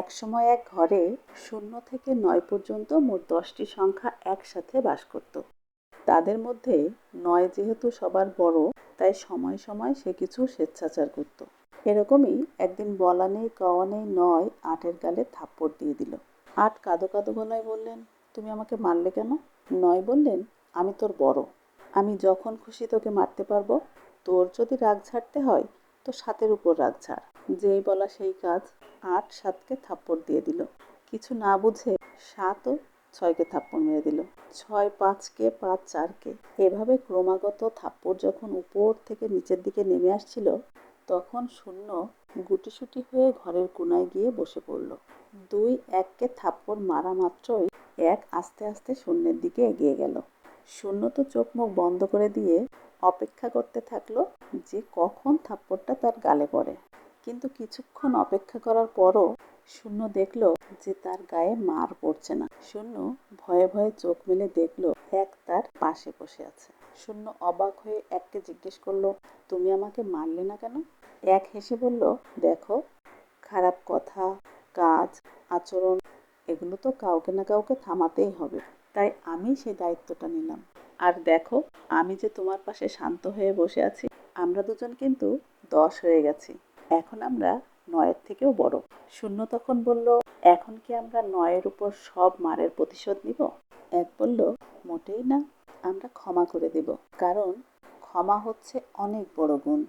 এক সময় এক ঘরে শূন্য থেকে নয় পর্যন্ত মোট দশটি সংখ্যা একসাথে বাস করত। তাদের মধ্যে নয় যেহেতু সবার বড়, তাই সময় সময় সে কিছু স্বেচ্ছাচার করত। এরকমই একদিন বলা নেই, কওয়া নেই, নয় আটের গালে থাপ্পড় দিয়ে দিল। আট কাদো কাদো গলায় বললেন, তুমি আমাকে মারলে কেন? নয় বললেন, আমি তোর বড়। আমি যখন খুশি তোকে মারতে পারব। তোর যদি রাগ ঝাড়তে হয় তো সাতের উপর রাগ ঝাড়। যেই বলা সেই কাজ আট সাতকে থাপ্পড় দিয়ে দিল। কিছু না বুঝে সাতও ছয়কে থাপ্পড় মেরে দিল। ছয় পাঁচকে, পাঁচ চারকে। এভাবে ক্রমাগত থাপ্পড় যখন উপর থেকে নিচের দিকে নেমে আসছিল, তখন শূন্য গুটিসুটি হয়ে ঘরের কোনায় গিয়ে বসে পড়ল। দুই এককে থাপ্পড় মারা মাত্রই এক আস্তে আস্তে শূন্যের দিকে এগিয়ে গেল। শূন্য তো চোখ মুখ বন্ধ করে দিয়ে অপেক্ষা করতে থাকল যে কখন থাপ্পড়টা তার গালে পড়ে। কিন্তু কিছুক্ষণ অপেক্ষা করার পরও শূন্য দেখল যে তার গায়ে মার পড়ছে না। শূন্য ভয়ে ভয়ে চোখ মেলে দেখল এক তার পাশে বসে আছে। শূন্য অবাক হয়ে এককে জিজ্ঞেস করল, তুমি আমাকে মারলে না কেন? এক হেসে বলল, দেখো, খারাপ কথা, কাজ, আচরণ, এগুলো তো কাউকে না কাউকে থামাতেই হবে। তাই আমি সেই দায়িত্বটা নিলাম। আর দেখো, আমি যে তোমার পাশে শান্ত হয়ে বসে আছি, আমরা দুজন কিন্তু দশ হয়ে গেছি। এখন আমরা নয়ের থেকেও বড়। শূন্য তখন বলল, এখন কি আমরা নয়ের উপর সব মারের প্রতিশোধ নিব? এক বলল, মোটেই না, আমরা ক্ষমা করে দেব। কারণ ক্ষমা হচ্ছে অনেক বড় গুণ।